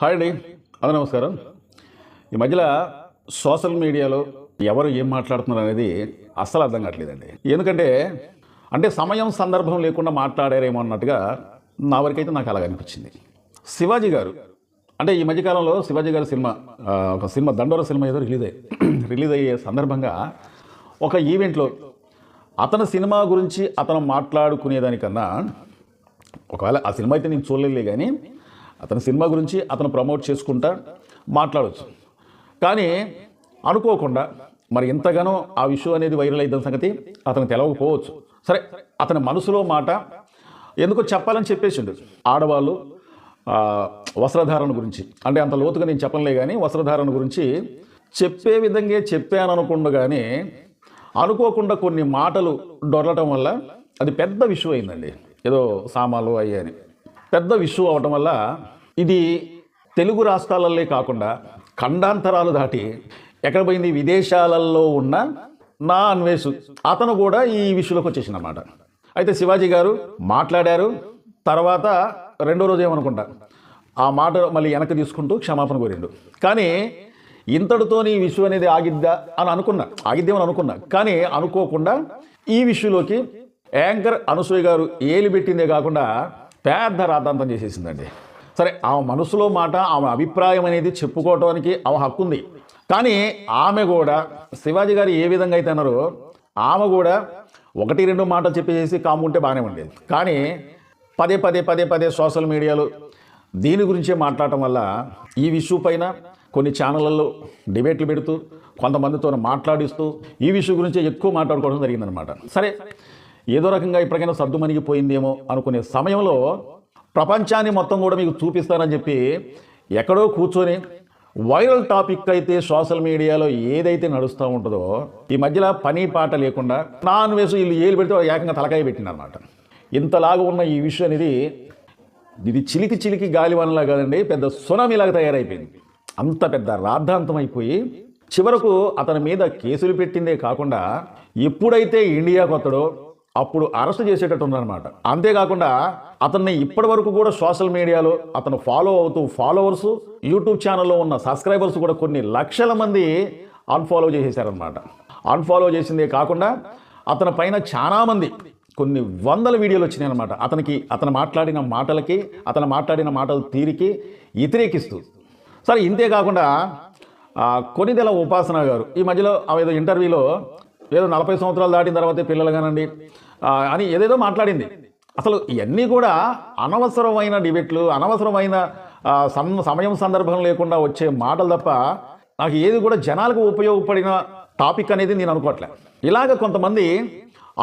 Hi అండి. అదే నమస్కారం. ఈ మధ్యలో సోషల్ మీడియాలో ఎవరు ఏం మాట్లాడుతున్నారు అనేది అస్సలు అర్థం కావట్లేదండి. ఎందుకంటే అంటే సమయం సందర్భం లేకుండా మాట్లాడారేమో అన్నట్టుగా నా వరకైతే నాకు అలాగ అనిపించింది. శివాజీ గారు అంటే ఈ మధ్యకాలంలో శివాజీ గారి సినిమా ఒక సినిమా దండోర సినిమా ఏదో రిలీజ్ అయ్యి రిలీజ్ అయ్యే సందర్భంగా ఒక ఈవెంట్లో అతని సినిమా గురించి అతను మాట్లాడుకునేదానికన్నా ఒకవేళ ఆ సినిమా అయితే నేను చూడలేదు కానీ అతని సినిమా గురించి అతను ప్రమోట్ చేసుకుంటా మాట్లాడవచ్చు కానీ అనుకోకుండా మరి ఎంతగానో ఆ విషయం అనేది వైరల్ అయిన సంగతి అతను తెలవకపోవచ్చు. సరే అతని మనసులో మాట ఎందుకో చెప్పాలని చెప్పేసిండు. ఆడవాళ్ళు వస్త్రధారణ గురించి. అంటే అంత లోతుగా నేను చెప్పలే కానీ వస్త్రధారణ గురించి చెప్పే విధంగా చెప్పాను అనుకుండగానే అనుకోకుండా కొన్ని మాటలు డొరలటం వల్ల అది పెద్ద విషయం అయిందండి. ఏదో సామాలు అయ్యాయని. పెద్ద ఇష్యూ అవటం వల్ల ఇది తెలుగు రాష్ట్రాలలో కాకుండా ఖండాంతరాలు దాటి ఎక్కడ పోయింది? విదేశాలలో ఉన్న నా అన్వేషు అతను కూడా ఈ విషయంలోకి వచ్చేసింది అయితే శివాజీ గారు మాట్లాడారు తర్వాత రెండో రోజు ఏమనుకుంటా ఆ మాట మళ్ళీ వెనక్కి తీసుకుంటూ క్షమాపణ కోరిండు. కానీ ఇంతటితో ఈ విషయం అనేది ఆగిద్దా అని అనుకున్నా ఆగిద్దామని అనుకున్నా. కానీ అనుకోకుండా ఈ విషయంలోకి యాంకర్ అనసూయ గారు ఏలి పెట్టిందే కాకుండా పెద్ద రాద్ధాంతం చేసేసిందండి. సరే ఆమె మనసులో మాట ఆమె అభిప్రాయం అనేది చెప్పుకోవటానికి ఆమె హక్కు ఉంది కానీ ఆమె కూడా శివాజీ గారు ఏ విధంగా అయితే అన్నారో ఆమె కూడా ఒకటి రెండు మాటలు చెప్పేసి కాముంటే బాగానే ఉండేది. కానీ పదే పదే పదే పదే సోషల్ మీడియాలో దీని గురించే మాట్లాడటం వల్ల ఈ విషయం పైన కొన్ని ఛానళ్ళల్లో డిబేట్లు పెడుతూ కొంతమందితో మాట్లాడిస్తూ ఈ విషయం గురించి ఎక్కువ మాట్లాడుకోవడం జరిగిందనమాట సరే ఏదో రకంగా ఇప్పటికైనా సర్దు మణిగిపోయిందేమో అనుకునే సమయంలో ప్రపంచాన్ని మొత్తం కూడా మీకు చూపిస్తానని చెప్పి ఎక్కడో కూర్చొని వైరల్ టాపిక్ అయితే సోషల్ మీడియాలో ఏదైతే నడుస్తూ ఉంటుందో ఈ మధ్యలో పని పాట లేకుండా నాన్ వేసు వీళ్ళు ఏలు పెడితే వాళ్ళు ఏకంగా తలకాయ పెట్టిందనమాట ఇంతలాగా ఉన్న ఈ విషయం అనేది ఇది చిలికి చిలికి గాలివానలా కాదండి పెద్ద సునామీలాగా తయారైపోయింది. అంత పెద్ద రాద్ధాంతం అయిపోయి చివరకు అతని మీద కేసులు పెట్టిందే కాకుండా ఎప్పుడైతే ఇండియాకు అతడో అప్పుడు అరెస్ట్ చేసేటట్టు ఉందన్నమాట. అంతేకాకుండా అతన్ని ఇప్పటి వరకు కూడా సోషల్ మీడియాలో అతను ఫాలో అవుతూ ఫాలోవర్స్ యూట్యూబ్ ఛానల్లో ఉన్న సబ్స్క్రైబర్స్ కూడా కొన్ని లక్షల మంది అన్ఫాలో చేసేసారనమాట అన్ఫాలో చేసిందే కాకుండా అతని పైన చాలామంది కొన్ని వందల వీడియోలు వచ్చినాయి అనమాట అతనికి అతను మాట్లాడిన మాటలకి అతను మాట్లాడిన మాటల తీరికి వ్యతిరేకిస్తూ. సరే ఇంతేకాకుండా కొనిదెల ఉపాసన గారు ఈ మధ్యలో ఆ ఏదో ఇంటర్వ్యూలో ఏదో నలభై సంవత్సరాలు దాటిన తర్వాతే పిల్లలు కానండి అని ఏదేదో మాట్లాడింది. అసలు ఇవన్నీ కూడా అనవసరమైన డిబేట్లు అనవసరమైన సం- సమయం సందర్భం లేకుండా వచ్చే మాటలు తప్ప నాకు ఏది కూడా జనాలకు ఉపయోగపడిన టాపిక్ అనేది నేను అనుకోవట్లే. ఇలాగ కొంతమంది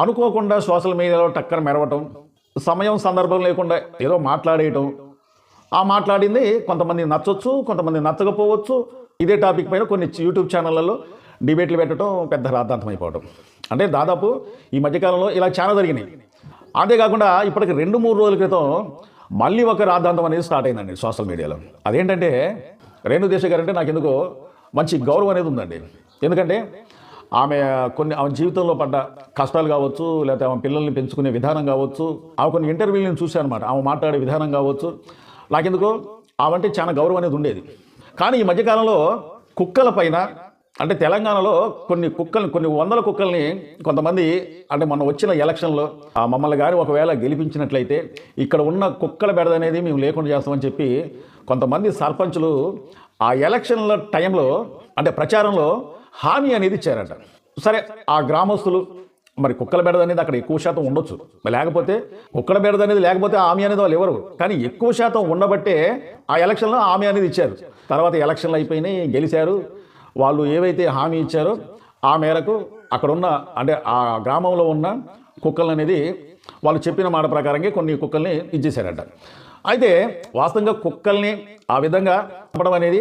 అనుకోకుండా సోషల్ మీడియాలో టక్కన మెరవటం సమయం సందర్భం లేకుండా ఏదో మాట్లాడేయటం. ఆ మాట్లాడింది కొంతమంది నచ్చొచ్చు కొంతమంది నచ్చకపోవచ్చు. ఇదే టాపిక్ పైన కొన్ని యూట్యూబ్ ఛానళ్ళలో డిబేట్లు పెట్టడం పెద్ద రాద్ధాంతం అయిపోవడం. అంటే దాదాపు ఈ మధ్యకాలంలో ఇలా చాలా జరిగినాయి. అంతేకాకుండా ఇప్పటికి రెండు మూడు రోజుల క్రితం మళ్ళీ ఒక రాద్ధాంతం అనేది స్టార్ట్ అయిందండి సోషల్ మీడియాలో. అదేంటంటే రేణు దేశ గారు అంటే నాకు ఎందుకో మంచి గౌరవం అనేది ఉందండి. ఎందుకంటే ఆమె కొన్ని ఆమె జీవితంలో పడ్డ కష్టాలు కావచ్చు లేకపోతే ఆమె పిల్లల్ని పెంచుకునే విధానం కావచ్చు ఆమె కొన్ని ఇంటర్వ్యూలు నేను చూశాను అనమాట ఆమె మాట్లాడే విధానం కావచ్చు. నాకెందుకో ఆమె అంటే చాలా గౌరవం అనేది ఉండేది. కానీ ఈ మధ్యకాలంలో కుక్కల పైన అంటే తెలంగాణలో కొన్ని కుక్కల్ని కొన్ని వందల కుక్కల్ని కొంతమంది అంటే మొన్న వచ్చిన ఎలక్షన్లో ఆ మమ్మల్ని కానీ ఒకవేళ గెలిపించినట్లయితే ఇక్కడ ఉన్న కుక్కల బెడద అనేది మేము లేకుండా చేస్తామని చెప్పి కొంతమంది సర్పంచులు ఆ ఎలక్షన్ల టైంలో అంటే ప్రచారంలో హామీ అనేది ఇచ్చారట. సరే ఆ గ్రామస్తులు మరి కుక్కల బెడద అనేది అక్కడ ఎక్కువ శాతం ఉండొచ్చు. లేకపోతే కుక్కల బెడద అనేది లేకపోతే హామీ అనేది వాళ్ళు ఎవరు కానీ ఎక్కువ శాతం ఉండబట్టే ఆ ఎలక్షన్లో హామీ అనేది ఇచ్చారు. తర్వాత ఎలక్షన్లు అయిపోయినాయి గెలిచారు. వాళ్ళు ఏవైతే హామీ ఇచ్చారో ఆ మేరకు అక్కడున్న అంటే ఆ గ్రామంలో ఉన్న కుక్కలు అనేది వాళ్ళు చెప్పిన మాట ప్రకారంగా కొన్ని కుక్కల్ని ఇచ్చేసారట అయితే వాస్తవంగా కుక్కల్ని ఆ విధంగా చంపడం అనేది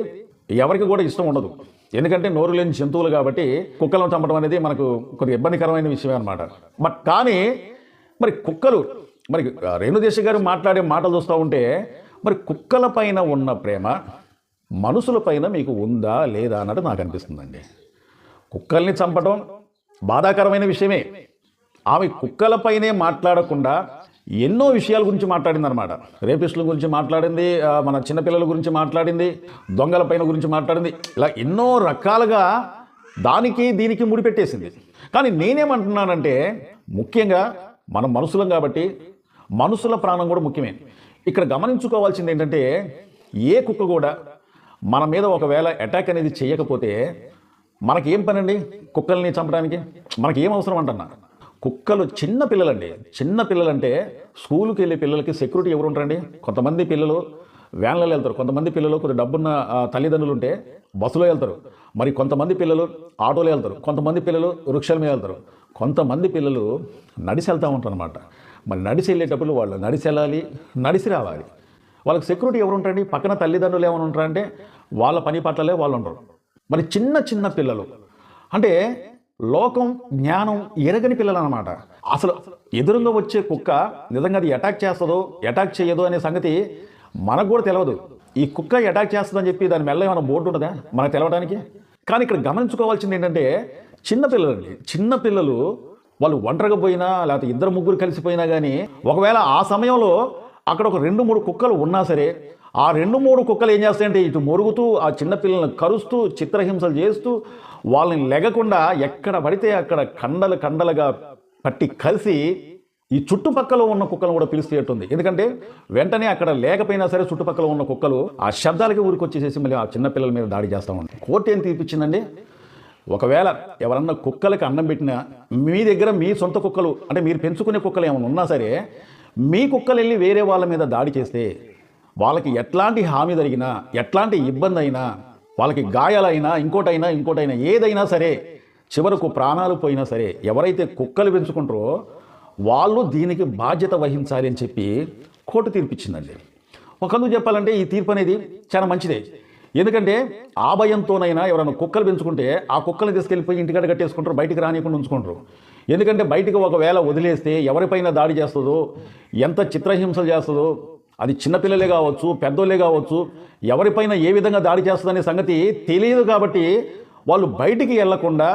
ఎవరికి కూడా ఇష్టం ఉండదు. ఎందుకంటే నోరు లేని జంతువులు కాబట్టి కుక్కలను చంపడం అనేది మనకు కొద్దిగా ఇబ్బందికరమైన విషయమే అనమాట బట్ కానీ మరి కుక్కలు మరి రేణుదేశ్ గారు మాట్లాడే మాటలు చూస్తూ ఉంటే మరి కుక్కల పైన ఉన్న ప్రేమ మనుషుల పైన మీకు ఉందా లేదా అన్నట్టు నాకు అనిపిస్తుందండి. కుక్కల్ని చంపడం బాధాకరమైన విషయమే. ఆమె కుక్కలపైనే మాట్లాడకుండా ఎన్నో విషయాల గురించి మాట్లాడింది అనమాట రేపిస్టుల గురించి మాట్లాడింది మన చిన్నపిల్లల గురించి మాట్లాడింది దొంగల పైన గురించి మాట్లాడింది. ఇలా ఎన్నో రకాలుగా దానికి దీనికి ముడిపెట్టేసింది కానీ నేనేమంటున్నానంటే ముఖ్యంగా మనం మనుషులం కాబట్టి మనుషుల ప్రాణం కూడా ముఖ్యమే. ఇక్కడ గమనించుకోవాల్సింది ఏంటంటే ఏ కుక్క కూడా మన మీద ఒకవేళ అటాక్ అనేది చేయకపోతే మనకి ఏం పని అండి కుక్కల్ని చంపడానికి? మనకి ఏం అవసరం అంటున్నా? కుక్కలు చిన్న పిల్లలండి. చిన్న పిల్లలంటే స్కూల్కి వెళ్ళే పిల్లలకి సెక్యూరిటీ ఎవరు ఉంటారండి? కొంతమంది పిల్లలు వ్యాన్లలో వెళ్తారు. కొంతమంది పిల్లలు కొద్ది డబ్బున్న తల్లిదండ్రులు ఉంటే బస్సులో వెళ్తారు. మరి కొంతమంది పిల్లలు ఆటోలో వెళ్తారు. కొంతమంది పిల్లలు వృక్షాల మీద వెళ్తారు. కొంతమంది పిల్లలు నడిసి వెళ్తూ ఉంటారు అనమాట మరి నడిసి వెళ్ళేటప్పుడు వాళ్ళు నడిసి వెళ్ళాలి నడిచి రావాలి. వాళ్ళకి సెక్యూరిటీ ఎవరు ఉంటారండి పక్కన తల్లిదండ్రులు ఏమైనా ఉంటారంటే వాళ్ళ పని పట్లలే వాళ్ళు ఉంటారు మరి చిన్న చిన్న పిల్లలు. అంటే లోకం జ్ఞానం ఎరగని పిల్లలు అనమాట అసలు ఎదురుగా వచ్చే కుక్క నిజంగా అది అటాక్ చేస్తుందో అటాక్ చేయదో అనే సంగతి మనకు కూడా తెలియదు ఈ కుక్క అటాక్ చేస్తుందని చెప్పి దాని మెల్ల ఏమైనా బోర్డు ఉంటుందా? మనకు తెలవడానికి కానీ ఇక్కడ గమనించుకోవాల్సింది ఏంటంటే చిన్న అండి చిన్న పిల్లలు వాళ్ళు ఒంటరిగా పోయినా లేకపోతే ఇద్దరు ముగ్గురు కలిసిపోయినా కానీ ఒకవేళ ఆ సమయంలో అక్కడ ఒక రెండు మూడు కుక్కలు ఉన్నా సరే ఆ రెండు మూడు కుక్కలు ఏం చేస్తాయంటే ఇటు మొరుగుతూ ఆ చిన్నపిల్లలను కరుస్తూ చిత్రహింసలు చేస్తూ వాళ్ళని లెగకుండా ఎక్కడ పడితే అక్కడ కండలు కండలుగా పట్టి కలిసి ఈ చుట్టుపక్కల ఉన్న కుక్కలను కూడా పిలిచేట్టుంది ఎందుకంటే వెంటనే అక్కడ లేకపోయినా సరే చుట్టుపక్కల ఉన్న కుక్కలు ఆ శబ్దాలకి ఊరికొచ్చేసేసి మళ్ళీ ఆ చిన్నపిల్లల మీద దాడి చేస్తూ ఉంటాయి. కోర్టు ఏం తీర్పిచ్చిందండి? ఒకవేళ ఎవరన్నా కుక్కలకి అన్నం పెట్టినా మీ దగ్గర మీ సొంత కుక్కలు అంటే మీరు పెంచుకునే కుక్కలు ఏమైనా ఉన్నా సరే మీ కుక్కలు వెళ్ళి వేరే వాళ్ళ మీద దాడి చేస్తే వాళ్ళకి ఎట్లాంటి హామీ జరిగినా ఎట్లాంటి ఇబ్బంది అయినా వాళ్ళకి గాయాలైనా ఇంకోటైనా ఇంకోటైనా ఏదైనా సరే చివరకు ప్రాణాలు పోయినా సరే ఎవరైతే కుక్కలు పెంచుకుంటారో వాళ్ళు దీనికి బాధ్యత వహించాలి అని చెప్పి కోర్టు తీర్పిచ్చిందండి ఒకందుకు చెప్పాలంటే ఈ తీర్పు అనేది చాలా మంచిదే. ఎందుకంటే ఆ భయంతోనైనా ఎవరైనా కుక్కలు పెంచుకుంటే ఆ కుక్కలు తీసుకెళ్ళిపోయి ఇంటికాడ కట్టేసుకుంటారు బయటికి రానియకుండా ఉంచుకుంటారు. ఎందుకంటే బయటకు ఒకవేళ వదిలేస్తే ఎవరిపైన దాడి చేస్తుందో ఎంత చిత్రహింసలు చేస్తుందో అది చిన్నపిల్లలే కావచ్చు పెద్దోళ్ళే కావచ్చు ఎవరిపైన ఏ విధంగా దాడి చేస్తుందనే సంగతి తెలియదు కాబట్టి వాళ్ళు బయటికి వెళ్ళకుండా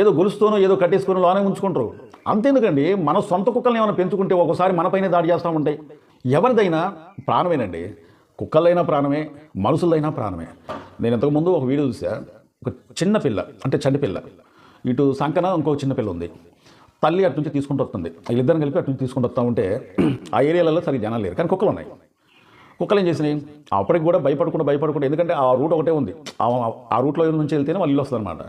ఏదో గొలుస్తూనో ఏదో కట్టేసుకుని లోనే ఉంచుకుంటారు. అంతేందుకండి మన సొంత కుక్కల్ని ఏమైనా పెంచుకుంటే ఒకసారి మనపైనే దాడి చేస్తూ ఉంటాయి. ఎవరిదైనా ప్రాణమేనండి కుక్కలైనా ప్రాణమే మనుషులైనా ప్రాణమే. నేను ఇంతకుముందు ఒక వీడియో చూసా. ఒక చిన్న పిల్ల అంటే చంటి పిల్ల. ఇటు సంకన ఇంకో చిన్న పిల్ల ఉంది. తల్లి అటు నుంచి తీసుకుంటూ వస్తుంది. వీళ్ళిద్దరం కలిపి అటు నుంచి తీసుకుంటూ వస్తూ ఉంటే ఆ ఏరియాలలో సరిగ్గా జనాలు లేరు. కానీ కుక్కలు ఉన్నాయి. కుక్కలు ఏం చేసినాయి? అప్పటికి కూడా భయపడకుండా భయపడకుండా ఎందుకంటే ఆ రూట్ ఒకటే ఉంది. ఆ- రూట్లో నుంచి వెళ్తేనే వాళ్ళు ఇల్లు వస్తుంది అనమాట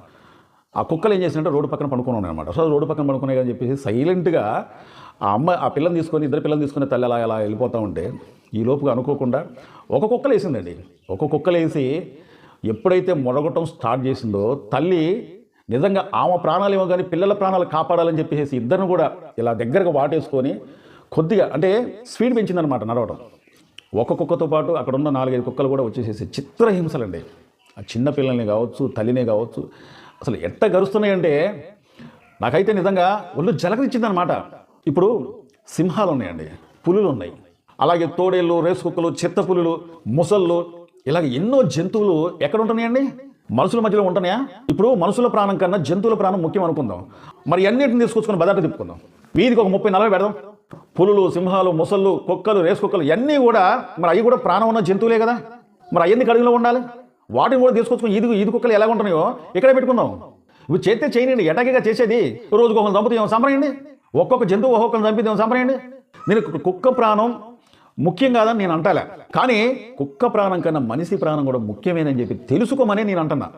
ఆ కుక్కలు ఏం చేసినట్టే రోడ్డు పక్కన పడుకుని ఉన్నాయన్నమాట సో రోడ్డు పక్కన పడుకున్నాయి అని చెప్పేసి సైలెంట్గా ఆ అమ్మ ఆ పిల్లని తీసుకొని ఇద్దరు పిల్లలు తీసుకొని తల్లి అలా అలా వెళ్ళిపోతూ ఉంటే ఈ లోపుగా అనుకోకుండా ఒక కుక్కలు వేసిందండి. ఒక కుక్కలు వేసి ఎప్పుడైతే మొరగటం స్టార్ట్ చేసిందో తల్లి నిజంగా ఆమె ప్రాణాలు ఏమో కానీ పిల్లల ప్రాణాలు కాపాడాలని చెప్పేసి ఇద్దరిని కూడా ఇలా దగ్గరగా వాటేసుకొని కొద్దిగా అంటే స్పీడ్ పెంచిందనమాట నడవడం. ఒక కుక్కతో పాటు అక్కడ ఉన్న నాలుగైదు కుక్కలు కూడా వచ్చేసేసి చిత్రహింసలండి. ఆ చిన్న పిల్లల్ని కావచ్చు తల్లినే కావచ్చు అసలు ఎట్ట గరుస్తున్నాయంటే నాకైతే నిజంగా ఒళ్ళు జలకరించిందనమాట ఇప్పుడు సింహాలు ఉన్నాయండి పులులు ఉన్నాయి అలాగే తోడేళ్ళు రేసు కుక్కలు చిత్త పులులు ముసళ్ళు ఇలాగ ఎన్నో జంతువులు ఎక్కడ ఉంటున్నాయండి మనుషుల మధ్యలో ఉంటున్నాయా? ఇప్పుడు మనుషుల ప్రాణం కన్నా జంతువుల ప్రాణం ముఖ్యం అనుకుందాం. మరి అన్నింటిని తీసుకొచ్చుకొని బదాట తిప్పుకుందాం. వీధికి ఒక ముప్పై నలభై పెడదాం. పులులు సింహాలు ముసళ్ళు కుక్కలు రేసు కుక్కలు ఇవన్నీ కూడా మరి అవి కూడా ప్రాణం ఉన్న జంతువులే కదా. మరి అవన్నీ కడుగులో ఉండాలి. వాటిని కూడా తీసుకొచ్చుకొని ఇది ఇది కుక్కలు ఎలా ఉంటున్నాయో ఇక్కడే పెట్టుకుందాం. ఇవి చేస్తే చేయనండి ఎటాకిగా చేసేది? రోజుకు ఒకరిని చంపుతాం ఏమో ఒక్కొక్క జంతువు ఒక్కొక్కరిని చంపితే ఏమో నేను కుక్క ప్రాణం ముఖ్యం కాదని నేను అంటాలే. కానీ కుక్క ప్రాణం కన్నా మనిషి ప్రాణం కూడా ముఖ్యమేనని చెప్పి తెలుసుకోమని నేను అంటున్నా.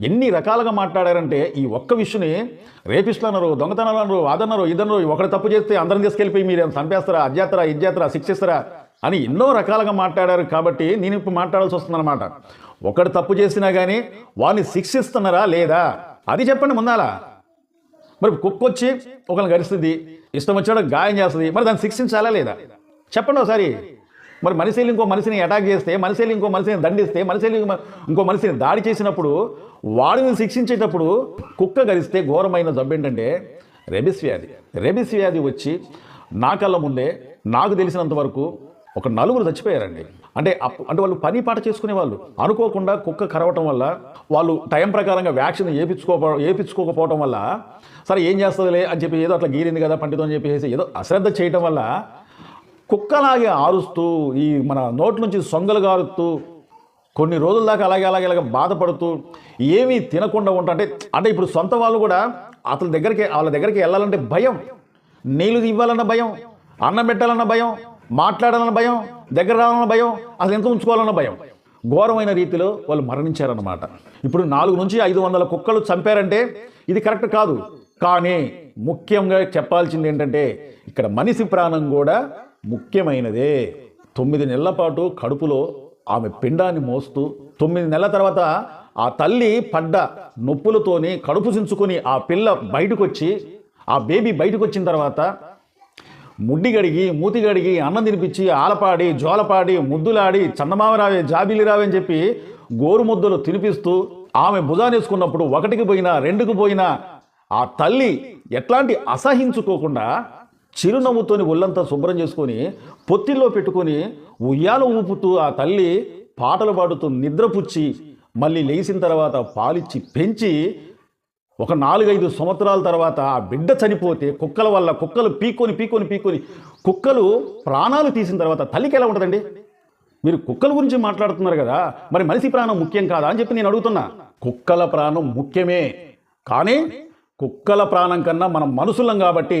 ఎన్ని రకాలుగా మాట్లాడారంటే ఈ ఒక్క విషయని రేపిస్టులు అన్నారు దొంగతనాలు అన్నారు అదన్నారు ఇదన్నారు ఒకటి తప్పు చేస్తే అందరం తీసుకెళ్ళిపోయి మీరు ఏమైనా చంపేస్తారా అధ్యాత్తరా ఇజ్జాత్తరా శిక్షిస్తారా అని ఎన్నో రకాలుగా మాట్లాడారు కాబట్టి నేను ఇప్పుడు మాట్లాడాల్సి వస్తుందన్నమాట. ఒకటి తప్పు చేసినా కానీ వాడిని శిక్షిస్తున్నారా లేదా? అది చెప్పండి ముందాలా. మరి కుక్క వచ్చి ఒకరిని గరిస్తుంది ఇష్టం వచ్చాడు గాయం చేస్తుంది మరి దాన్ని శిక్షించాలా లేదా? చెప్పండి ఒకసారి. మరి మనిషి ఇంకో మనిషిని అటాక్ చేస్తే మనిషి ఇంకో మనిషిని దండిస్తే మనిషి ఇంకో- మనిషిని దాడి చేసినప్పుడు వాడిని శిక్షించేటప్పుడు కుక్క గరిస్తే ఘోరమైన జబ్బు ఏంటంటే రెబిస్ వ్యాధి. రెబిస్ వ్యాధి వచ్చి నా కళ్ళ ముందే నాకు తెలిసినంత వరకు ఒక నలుగురు చచ్చిపోయారండి. అంటే అప్ అంటే వాళ్ళు పని పాట చేసుకునే వాళ్ళు అనుకోకుండా కుక్క కరవటం వల్ల వాళ్ళు టైం ప్రకారంగా వ్యాక్సిన్ వేయించుకోపో వేయించుకోకపోవటం వల్ల సరే ఏం చేస్తుందిలే అని చెప్పి ఏదో అట్లా గీరింది కదా పండితం అని చెప్పేసి ఏదో అశ్రద్ధ చేయటం వల్ల కుక్కలాగే ఆరుస్తూ ఈ మన నోటి నుంచి సొంగలు గారుతూ కొన్ని రోజుల దాకా అలాగే అలాగే అలాగే బాధపడుతూ ఏమీ తినకుండా ఉంటా. అంటే అంటే ఇప్పుడు సొంత వాళ్ళు కూడా అతని దగ్గరికి వాళ్ళ దగ్గరికి వెళ్ళాలంటే భయం. నీళ్ళు ఇవ్వాలన్న భయం అన్నం పెట్టాలన్న భయం మాట్లాడాలన్న భయం దగ్గర రావాలన్న భయం అసలు ఎంత ఉంచుకోవాలన్న భయం. ఘోరమైన రీతిలో వాళ్ళు మరణించారన్నమాట. ఇప్పుడు నాలుగు నుంచి ఐదు వందల కుక్కలు చంపారంటే ఇది కరెక్ట్ కాదు. కానీ ముఖ్యంగా చెప్పాల్సింది ఏంటంటే ఇక్కడ మనిషి ప్రాణం కూడా ముఖ్యమైనదే. తొమ్మిది నెలల పాటు కడుపులో ఆమె పిండాన్ని మోస్తూ తొమ్మిది నెలల తర్వాత ఆ తల్లి పడ్డ నొప్పులతోని కడుపు చించుకొని ఆ పిల్ల బయటకు వచ్చి ఆ బేబీ బయటకు వచ్చిన తర్వాత ముడ్డి గడిగి మూతి గడిగి అన్నం తినిపించి ఆలపాడి జోలపాడి ముద్దులాడి చందమామ రావే జాబిలి రావే అని చెప్పి గోరు ముద్దలు తినిపిస్తూ ఆమె భుజానేసుకున్నప్పుడు ఒకటికి పోయినా రెండుకు పోయినా ఆ తల్లి ఎట్లాంటి అసహించుకోకుండా చిరునవ్వుతోని ఒళ్ళంతా శుభ్రం చేసుకొని పొత్తిల్లో పెట్టుకొని ఉయ్యాల ఊపుతూ ఆ తల్లి పాటలు పాడుతూ నిద్రపుచ్చి మళ్ళీ లేచిన తర్వాత పాలిచ్చి పెంచి ఒక నాలుగైదు సంవత్సరాల తర్వాత ఆ బిడ్డ చనిపోతే కుక్కల వల్ల కుక్కలు పీకొని పీకొని పీకొని కుక్కలు ప్రాణాలు తీసిన తర్వాత తల్లికి ఎలా ఉంటుందండి? మీరు కుక్కల గురించి మాట్లాడుతున్నారు కదా మరి మనిషి ప్రాణం ముఖ్యం కాదా అని చెప్పి నేను అడుగుతున్నా. కుక్కల ప్రాణం ముఖ్యమే కానీ కుక్కల ప్రాణం కన్నా మనం మనుషులం కాబట్టి